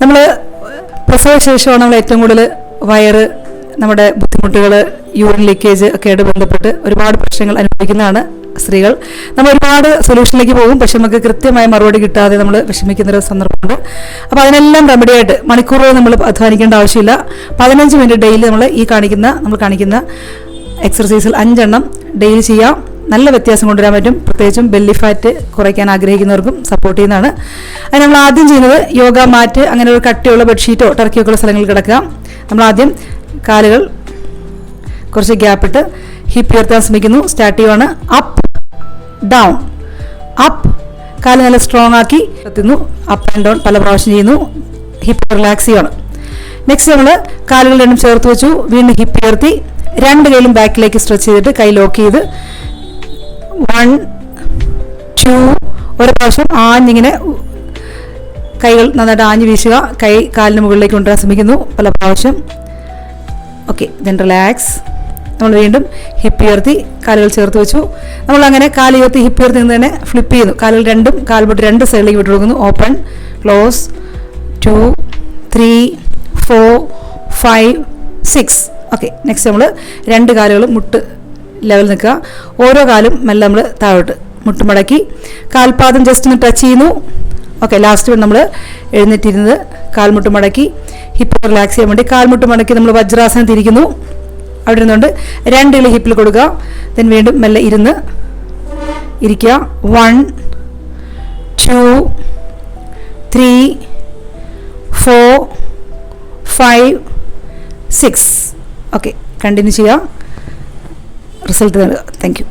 നമ്മൾ പ്രസവശേഷമാണ് നമ്മൾ ഏറ്റവും കൂടുതൽ വയറ് നമ്മുടെ ബുദ്ധിമുട്ടുകൾ യൂറിൻ ലീക്കേജ് ഒക്കെ ആയിട്ട് ബന്ധപ്പെട്ട് ഒരുപാട് പ്രശ്നങ്ങൾ അനുഭവിക്കുന്നതാണ് സ്ത്രീകൾ. നമ്മൾ ഒരുപാട് സൊല്യൂഷനിലേക്ക് പോകും പക്ഷെ നമുക്ക് കൃത്യമായ മറുപടി കിട്ടാതെ നമ്മൾ വിഷമിക്കുന്ന ഒരു സന്ദർഭമുണ്ട്. അപ്പോൾ അതിനെല്ലാം റെമഡി ആയിട്ട് മണിക്കൂറുകൾ നമ്മൾ അധ്വാനിക്കേണ്ട ആവശ്യമില്ല. പതിനഞ്ച് മിനിറ്റ് ഡെയിലി നമ്മൾ ഈ കാണിക്കുന്ന നമ്മൾ കാണിക്കുന്ന എക്സർസൈസിൽ അഞ്ചെണ്ണം ഡെയിലി ചെയ്യാം. നല്ല വ്യത്യാസം കൊണ്ടുവരാൻ പറ്റും. പ്രത്യേകിച്ചും ബെല്ലി ഫാറ്റ് കുറയ്ക്കാൻ ആഗ്രഹിക്കുന്നവർക്കും സപ്പോർട്ട് ചെയ്യുന്നതാണ്. അത് നമ്മൾ ആദ്യം ചെയ്യുന്നത് യോഗ മാറ്റ് അങ്ങനെ ഒരു കട്ടിയുള്ള ബെഡ്ഷീറ്റോ ടർക്കിയൊക്കെ ഉള്ള സ്ഥലങ്ങളിൽ കിടക്കുക. നമ്മൾ ആദ്യം കാലുകൾ കുറച്ച് ഗ്യാപ്പിട്ട് ഹിപ്പ് ഉയർത്താൻ ശ്രമിക്കുന്നു. സ്റ്റാർട്ട് ചെയ്യുവാണ്. അപ്പ് ഡൗൺ അപ്പ് കാൽ നല്ല സ്ട്രോങ് ആക്കി എത്തുന്നു അപ്പ് ആൻഡ് ഡൗൺ പല പ്രാവശ്യം ചെയ്യുന്നു. ഹിപ്പ് റിലാക്സ് ചെയ്യണം നെക്സ്റ്റ് നമ്മൾ കാലുകൾ രണ്ടും ചേർത്ത് വെച്ചു. വീണ്ടും ഹിപ്പ് ഉയർത്തി. രണ്ട് കൈയിലും ബാക്കിലേക്ക് സ്ട്രെച്ച് ചെയ്തിട്ട് കൈ ലോക്ക് ചെയ്ത് വൺ ടു ഒരു പ്രാവശ്യം ആഞ്ഞിങ്ങനെ കൈകൾ നന്നായിട്ട് ആഞ്ഞു വീശുക. കൈ കാലിന് മുകളിലേക്ക് കൊണ്ടുവരാൻ ശ്രമിക്കുന്നു. പല പ്രാവശ്യം. ഓക്കെ ദെൻ റിലാക്സ് നമ്മൾ വീണ്ടും ഹിപ്പ് ഉയർത്തി കാലുകൾ ചേർത്ത് വെച്ചു. നമ്മൾ അങ്ങനെ കാൽ ഉയർത്തി ഹിപ്പ് ഉയർത്തി നിന്ന് തന്നെ ഫ്ലിപ്പ് ചെയ്യുന്നു. കാലുകൾ രണ്ടും കാൽബോട്ട് രണ്ട് സൈഡിലേക്ക് വിട്ടു കൊടുക്കുന്നു open close two three four five six okay next നമ്മൾ രണ്ട് കാലുകളും മുട്ട് ലെവൽ നിൽക്കുക. ഓരോ കാലും മെല്ലെ നമ്മൾ താഴോട്ട് മുട്ടുമടക്കി. കാൽപാദം ജസ്റ്റ് ഒന്ന് ടച്ച് ചെയ്യുന്നു. ഓക്കെ ലാസ്റ്റ് നമ്മൾ എഴുന്നേറ്റിരുന്നത്. കാൽമുട്ട് മടക്കി ഹിപ്പ് റിലാക്സ് ചെയ്യാൻ വേണ്ടി കാൽമുട്ട് മടക്കി നമ്മൾ വജ്രാസനം തിരിക്കുന്നു. അവിടെ ഇരുന്നുകൊണ്ട് രണ്ട് ഇളി ഹിപ്പിൽ കൊടുക്കുക. ദെൻ വീണ്ടും മെല്ലെ ഇരുന്ന് ഇരിക്കുക. One two three four five six okay continue ചെയ്യുക. റിസൾട്ട് നേടുക താങ്ക്